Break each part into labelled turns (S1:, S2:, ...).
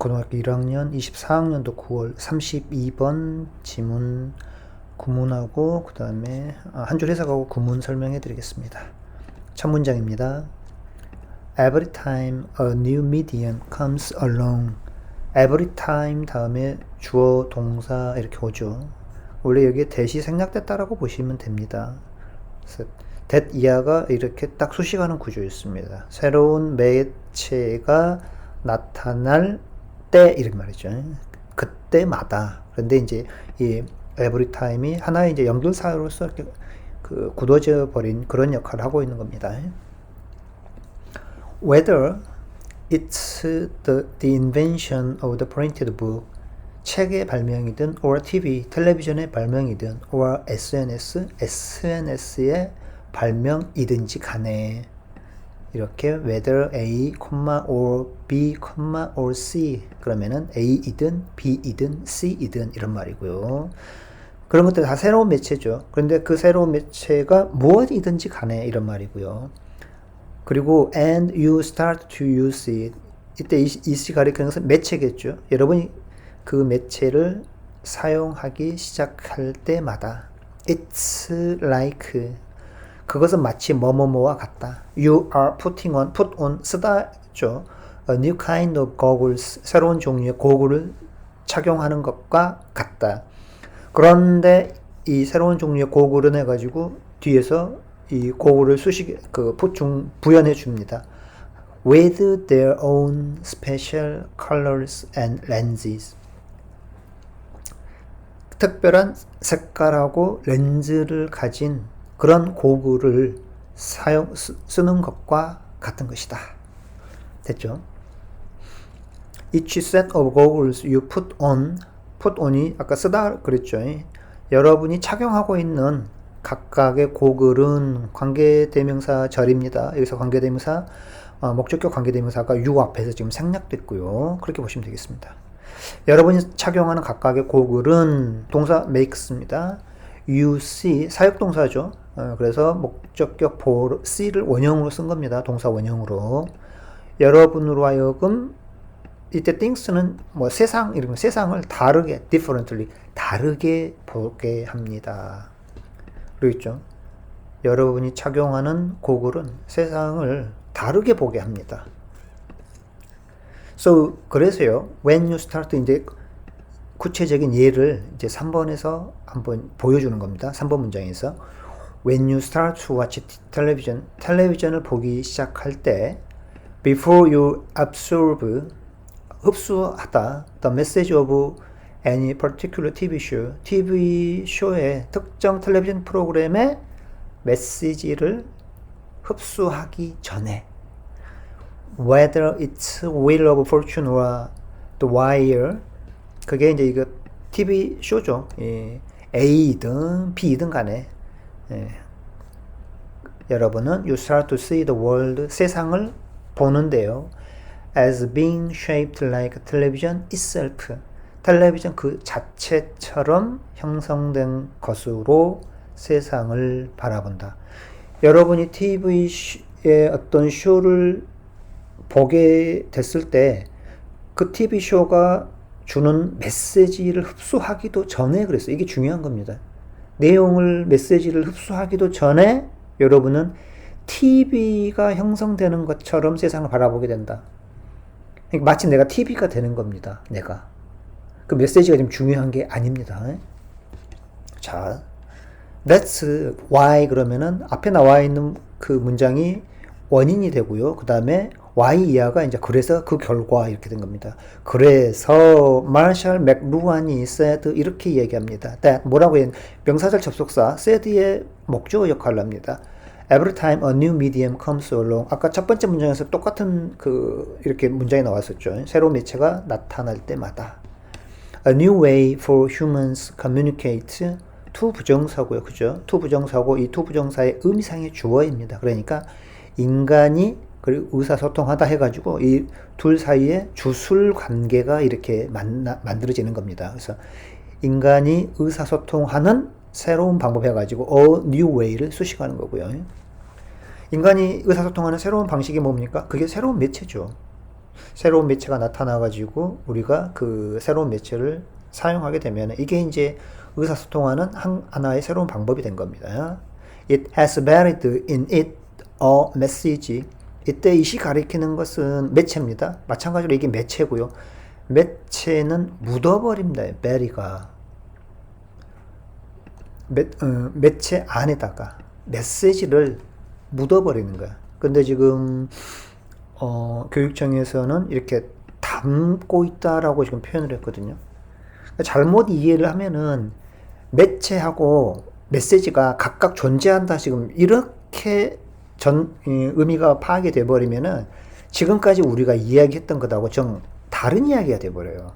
S1: 고등학교 1학년 24학년도 9월 32번 지문 구문하고 그 다음에 한줄 해석하고 구문 설명해 드리겠습니다. 첫 문장입니다. Every time a new medium comes along every time 다음에 주어 동사 이렇게 오죠. 원래 여기에 대시 생략됐다라고 보시면 됩니다. that 이하가 이렇게 딱 수식하는 구조였습니다. 새로운 매체가 나타날 때 이런 말이죠. 그때마다. 그런데 이제 이 every time이 하나의 이제 연결사로서 이렇게 그 굳어져 버린 그런 역할을 하고 있는 겁니다. Whether it's the, the invention of the printed book, 책의 발명이든, or TV, 텔레비전의 발명이든, or SNS, SNS의 발명이든지 간에 이렇게 whether A, or B, or C 그러면은 A이든 B이든 C이든 이런 말이고요. 그런 것들 다 새로운 매체죠. 그런데 그 새로운 매체가 무엇이든지 간에 이런 말이고요. 그리고 and you start to use it. 이때 이시 가리키는 것은 매체겠죠. 여러분이 그 매체를 사용하기 시작할 때마다 it's like 그것은 마치 뭐뭐뭐와 같다. You are putting on, put on 쓰다죠. A new kind of goggles, 새로운 종류의 고글을 착용하는 것과 같다. 그런데 이 새로운 종류의 고글은 해가지고 뒤에서 이 고글을 수식, 그 보충 부연해 줍니다. With their own special colors and lenses. 특별한 색깔하고 렌즈를 가진 그런 고글을 사용 쓰 는 것과 같은 것이다. 됐죠? Each set of goggles you put on, put on이 아까 쓰다 그랬죠. 여러분이 착용하고 있는 각각의 고글은 관계대명사 절입니다. 여기서 관계대명사 어, 목적격 관계대명사가 you 앞에서 지금 생략됐고요. 그렇게 보시면 되겠습니다. 여러분이 착용하는 각각의 고글은 동사 makes입니다. you see 사역동사죠. 어, 그래서 목적격 for C를 원형으로 쓴 겁니다. 동사 원형으로. 여러분으로 하여금 이때 things는 뭐 세상 이런 세상을 다르게 differently 다르게 보게 합니다. 그렇죠? 여러분이 착용하는 고글은 세상을 다르게 보게 합니다. So 그래서요. When you start 이제 구체적인 예를 이제 3번에서 한번 보여주는 겁니다. 3번 문장에서 when you start to watch television, 텔레비전을 보기 시작할 때 before you absorb 흡수하다 the message of any particular TV show, TV 쇼의 특정 텔레비전 프로그램의 메시지를 흡수하기 전에 whether it's Wheel of Fortune or The Wire 그게 이제 이거 TV 쇼죠. 예. A든 B든 간에 예. 여러분은 you start to see the world 세상을 보는데요. as being shaped like television itself. 텔레비전 그 자체처럼 형성된 것으로 세상을 바라본다. 여러분이 TV의 어떤 쇼를 보게 됐을 때 그 TV쇼가 주는 메시지를 흡수하기도 전에 그랬어요. 이게 중요한 겁니다. 내용을 메시지를 흡수하기도 전에 여러분은 TV가 형성되는 것처럼 세상을 바라보게 된다. 그러니까 마치 내가 TV가 되는 겁니다. 내가. 그 메시지가 좀 중요한 게 아닙니다. 자, that's why 그러면은 앞에 나와 있는 그 문장이 원인이 되고요. 그 다음에 y 이하가 이제 그래서 그 결과 이렇게 된 겁니다. 그래서 마셜 맥루안이 said 이렇게 얘기합니다. that 뭐라고 해? 명사절 접속사 said의 목적어 역할을 합니다. Every time a new medium comes along. 아까 첫 번째 문장에서 똑같은 그 이렇게 문장이 나왔었죠. 새로운 매체가 나타날 때마다. A new way for humans communicate. 투 부정사고요. 그죠? 투 부정사고 이투 부정사의 의미상의 주어입니다. 그러니까 인간이 그리고 의사소통하다 해가지고 이 둘 사이에 주술 관계가 이렇게 만나, 만들어지는 겁니다. 그래서 인간이 의사소통하는 새로운 방법 해가지고 new way를 수식하는 거고요. 인간이 의사소통하는 새로운 방식이 뭡니까? 그게 새로운 매체죠. 새로운 매체가 나타나가지고 우리가 그 새로운 매체를 사용하게 되면 이게 이제 의사소통하는 한, 하나의 새로운 방법이 된 겁니다. It has buried in it a message. 이때 이시 가리키는 것은 매체입니다. 마찬가지로 이게 매체고요. 매체는 묻어버립니다. 베리가 매, 어, 매체 안에다가 메시지를 묻어버리는 거야. 근데 지금 어, 교육청에서는 이렇게 담고 있다라고 지금 표현을 했거든요. 그러니까 잘못 이해를 하면은 매체하고 메시지가 각각 존재한다 지금 이렇게 전 의미가 파악이 돼 버리면은 지금까지 우리가 이야기했던 것하고 좀 다른 이야기가 돼 버려요.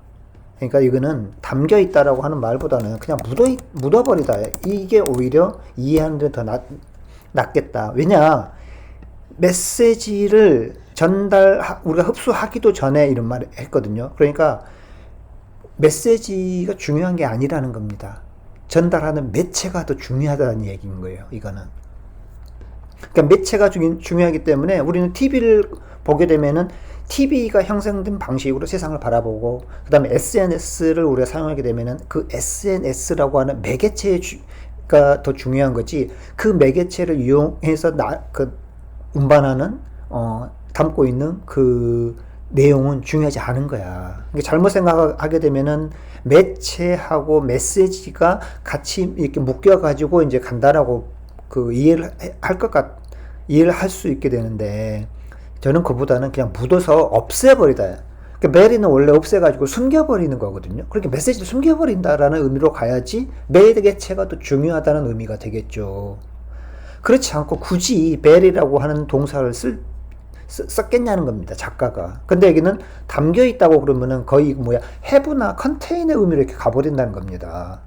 S1: 그러니까 이거는 담겨 있다라고 하는 말보다는 그냥 묻어 묻어 버리다. 이게 오히려 이해하는 데 더 낫겠다. 왜냐 메시지를 전달 우리가 흡수하기도 전에 이런 말을 했거든요. 그러니까 메시지가 중요한 게 아니라는 겁니다. 전달하는 매체가 더 중요하다는 얘기인 거예요. 이거는. 그러니까 매체가 중, 중요하기 때문에 우리는 TV를 보게 되면은 TV가 형성된 방식으로 세상을 바라보고 그 다음에 SNS를 우리가 사용하게 되면은 그 SNS라고 하는 매개체가 더 중요한 거지 그 매개체를 이용해서 나, 그 운반하는 어, 담고 있는 그 내용은 중요하지 않은 거야. 잘못 생각하게 되면은 매체하고 메시지가 같이 이렇게 묶여 가지고 이제 간다라고 그 이해를 할 것 같, 이해를 할 수 있게 되는데 저는 그보다는 그냥 묻어서 없애버리다. 그러니까 메리는 원래 없애가지고 숨겨버리는 거거든요. 그렇게 메시지를 숨겨버린다라는 의미로 가야지 매개체가 더 중요하다는 의미가 되겠죠. 그렇지 않고 굳이 베리라고 하는 동사를 쓸 썼겠냐는 겁니다. 작가가. 근데 여기는 담겨 있다고 그러면은 거의 뭐야 해부나 컨테이너 의미로 이렇게 가버린다는 겁니다.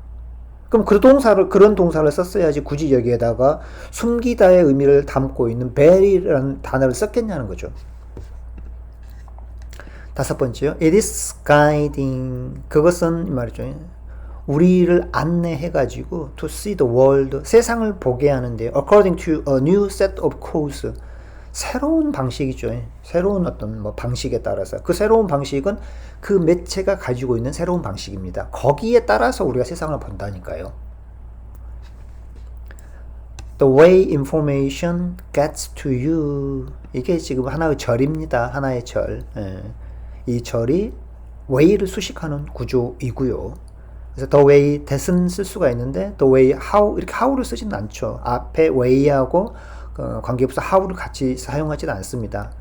S1: 그럼 그 동사를 그런 동사를 썼어야지 굳이 여기에다가 숨기다의 의미를 담고 있는 bury라는 단어를 썼겠냐는 거죠. 다섯 번째요. It is guiding. 그것은 말이죠. 우리를 안내해 가지고 to see the world 세상을 보게 하는데 according to a new set of codes 새로운 방식이죠. 새로운 어떤 뭐 방식에 따라서 그 새로운 방식은 그 매체가 가지고 있는 새로운 방식입니다. 거기에 따라서 우리가 세상을 본다니까요. The way information gets to you. 이게 지금 하나의 절입니다. 하나의 절. 예. 이 절이 way를 수식하는 구조이고요. 그래서 the way that은 쓸 수가 있는데 the way how 이렇게 how를 쓰지는 않죠. 앞에 way하고 어, 관계부사 how를 같이 사용하지는 않습니다.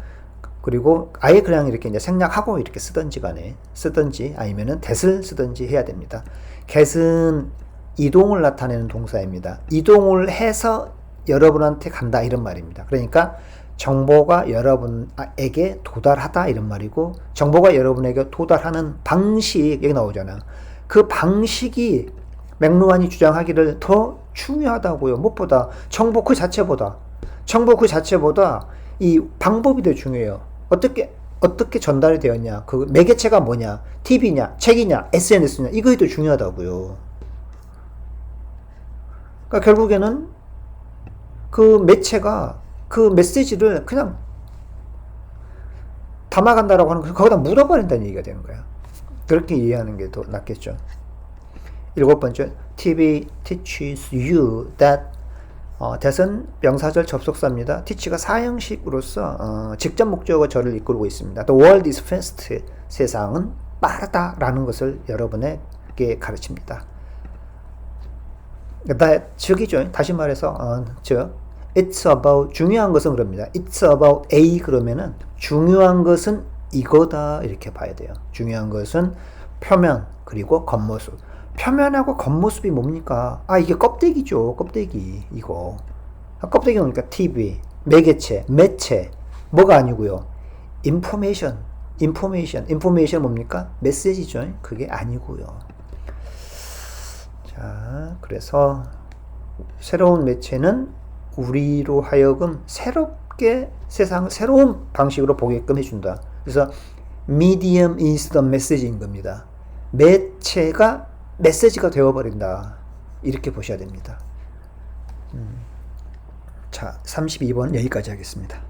S1: 그리고 아예 그냥 이렇게 이제 생략하고 이렇게 쓰든지 간에 쓰든지 아니면은 that을 쓰든지 해야 됩니다. get은 이동을 나타내는 동사입니다. 이동을 해서 여러분한테 간다 이런 말입니다. 그러니까 정보가 여러분에게 도달하다 이런 말이고 정보가 여러분에게 도달하는 방식 여기 나오잖아. 그 방식이 맥루안이 주장하기를 더 중요하다고요. 무엇보다 정보 그 자체보다 정보 그 자체보다 이 방법이 더 중요해요. 어떻게 어떻게 전달이 되었냐, 그 매개체가 뭐냐, TV냐, 책이냐, SNS냐 이거이 더 중요하다고요. 그러니까 결국에는 그 매체가 그 메시지를 그냥 담아간다라고 하는 거 거기다 묻어버린다는 얘기가 되는 거야. 그렇게 이해하는 게 더 낫겠죠. 일곱 번째, TV teaches you that 어, 대선 명사절 접속사입니다. teach가 사형식으로서 어, 직접 목적어 절을 이끌고 있습니다. The world is fast. 세상은 빠르다라는 것을 여러분에게 가르칩니다. 다, 즉이죠. 다시 말해서 어, 즉 It's about 중요한 것은 그럽니다. It's about A 그러면은 중요한 것은 이거다 이렇게 봐야 돼요. 중요한 것은 표면 그리고 겉모습. 표면하고 겉모습이 뭡니까? 아, 이게 껍데기죠. 껍데기. 이거. 아, 껍데기 뭡니까? TV, 매개체, 매체. 뭐가 아니고요. 인포메이션. 인포메이션. 인포메이션 뭡니까? 메시지죠. 그게 아니고요. 자, 그래서 새로운 매체는 우리로 하여금 새롭게 세상을 새로운 방식으로 보게끔 해준다. 그래서 medium is the message인 겁니다. 매체가 메시지가 되어버린다. 이렇게 보셔야 됩니다. 음. 자, 32번 여기까지 하겠습니다.